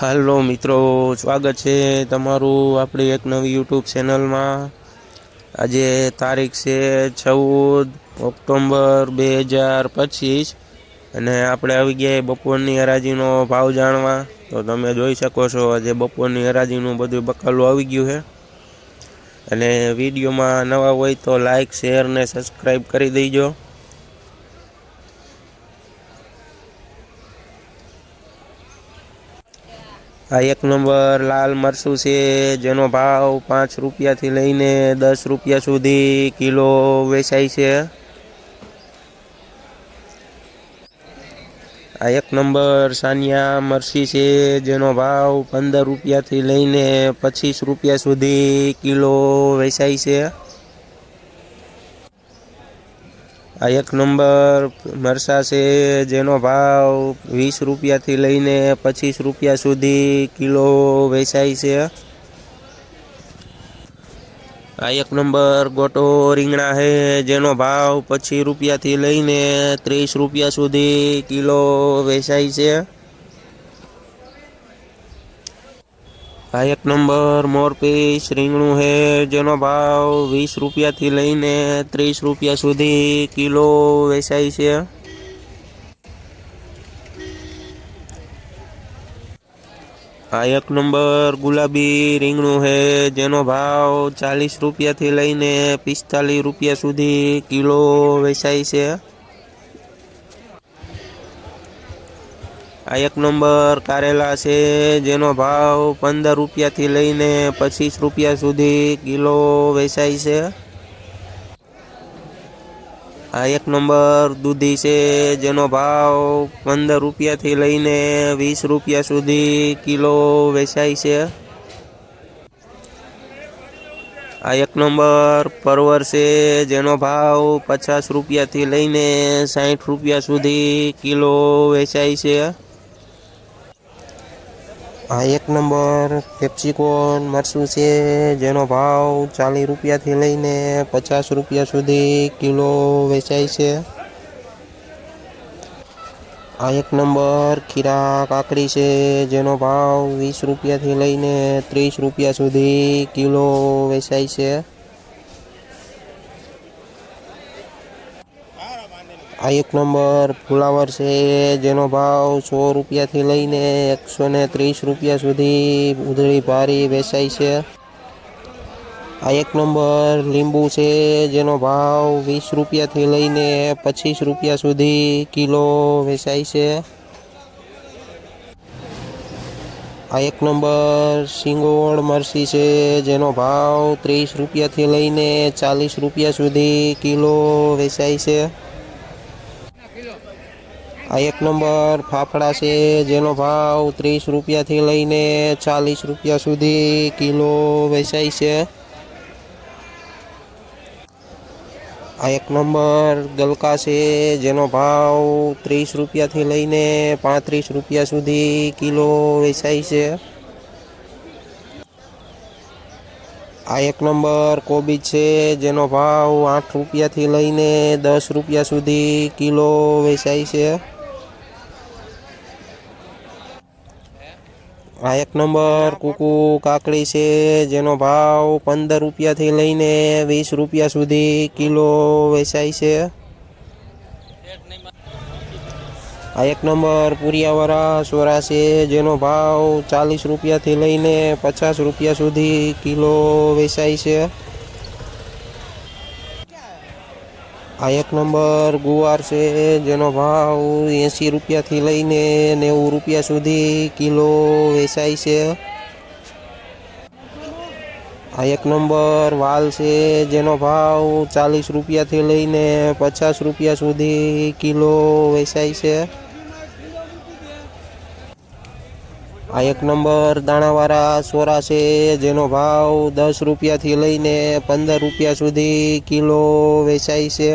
હાલો મિત્રો, સ્વાગત છે તમારું આપણી એક નવી યુટ્યુબ ચેનલમાં આજે તારીખ છે ચૌદ ઓક્ટોબર બે હજાર પચીસ અને આપણે આવી ગયા બપોરની હરાજીનો ભાવ જાણવા. તો તમે જોઈ શકો છો, આજે બપોરની હરાજીનું બધું બકાલું આવી ગયું છે. અને વિડીયોમાં નવા હોય તો લાઇક શેર ને સબસ્ક્રાઈબ કરી દેજો. આ એક નંબર લાલ મરચું છે, જેનો ભાવ પાંચ રૂપિયાથી લઈને દસ રૂપિયા સુધી કિલો વેચાય છે. આ એક નંબર સાનિયા મરસી છે, જેનો ભાવ પંદર રૂપિયાથી લઈને પચીસ રૂપિયા સુધી કિલો વેચાય છે. આ એક નંબર મરસા છે, જેનો ભાવ વીસ રૂપિયાથી લઈને પચીસ રૂપિયા સુધી કિલો વેચાય છે. આ એક નંબર ગોટો રીંગણા છે, જેનો ભાવ પચીસ રૂપિયાથી લઈને ત્રીસ રૂપિયા સુધી કિલો વેચાય છે. આ એક નંબર મોરપીસ રીંગણું હે, જેનો ભાવ વીસ રૂપિયાથી લઈને ત્રીસ રૂપિયા સુધી કિલો વેચાય છે. આ એક નંબર ગુલાબી રીંગણું હે, જેનો ભાવ ચાલીસ રૂપિયાથી લઈને પિસ્તાલીસ રૂપિયા સુધી કિલો વેચાય છે. આ એક નંબર કારેલા છે, જેનો ભાવ પંદર રૂપિયાથી લઈને પચીસ રૂપિયા સુધી કિલો વેચાય છે. આ એક નંબર દૂધી છે, જેનો ભાવ પંદર રૂપિયાથી લઈને વીસ રૂપિયા સુધી કિલો વેચાય છે. આ એક નંબર પરવર છે, જેનો ભાવ પચાસ રૂપિયાથી લઈને સાઠ રૂપિયા સુધી કિલો વેચાય છે. આ એક નંબર, કેપ્સિકોન મરચું છે, જેનો ભાવ ચાલીસ રૂપિયાથી લઈને પચાસ રૂપિયા સુધી કિલો વેચાય છે. આ એક નંબર ખીરા કાકડી છે, જેનો ભાવ વીસ રૂપિયાથી લઈને ત્રીસ રૂપિયા સુધી કિલો વેચાય છે. આ એક નંબર ફુલાવર છે, જેનો ભાવ સો રૂપિયાથી લઈને એકસો ને ત્રીસ રૂપિયા સુધી ઉધળી ભારી વેચાય છે. આ એક નંબર લીંબુ છે, જેનો ભાવ વીસ રૂપિયાથી લઈને પચીસ રૂપિયા સુધી કિલો વેચાય છે. આ એક નંબર સિંગોળ મરસી છે, જેનો ભાવ ત્રીસ રૂપિયાથી લઈને ચાલીસ રૂપિયા સુધી કિલો વેચાય છે. આ એક નંબર ફાફડા છે, જેનો ભાવ ત્રીસ રૂપિયાથી લઈને ચાલીસ રૂપિયા સુધી કિલો વેચાય છે. આ એક નંબર ગલકા છે, જેનો ભાવ ત્રીસ રૂપિયાથી લઈને પાંત્રીસ રૂપિયા સુધી કિલો વેચાય છે. આ એક નંબર કોબીજ છે, જેનો ભાવ આઠ રૂપિયાથી લઈને દસ રૂપિયા સુધી કિલો વેચાય છે. આ એક નંબર કુકુ કાકડી છે, જેનો ભાવ પંદર રૂપિયાથી લઈને વીસ રૂપિયા સુધી કિલો વેચાય છે. આ એક નંબર પુરિયાવાળા સોરા છે, જેનો ભાવ ચાલીસ રૂપિયાથી લઈને પચાસ રૂપિયા સુધી કિલો વેચાય છે. આ એક નંબર ગુવાર છે, જેનો ભાવ એંસી રૂપિયાથી લઈને નેવું રૂપિયા સુધી કિલો વેચાય છે. આ એક નંબર વાલ છે, જેનો ભાવ ચાલીસ રૂપિયાથી લઈને પચાસ રૂપિયા સુધી કિલો વેચાય છે. આ એક નંબર દાણાવાળા સોરા છે, જેનો ભાવ દસ રૂપિયાથી લઈને પંદર રૂપિયા સુધી કિલો વેચાય છે.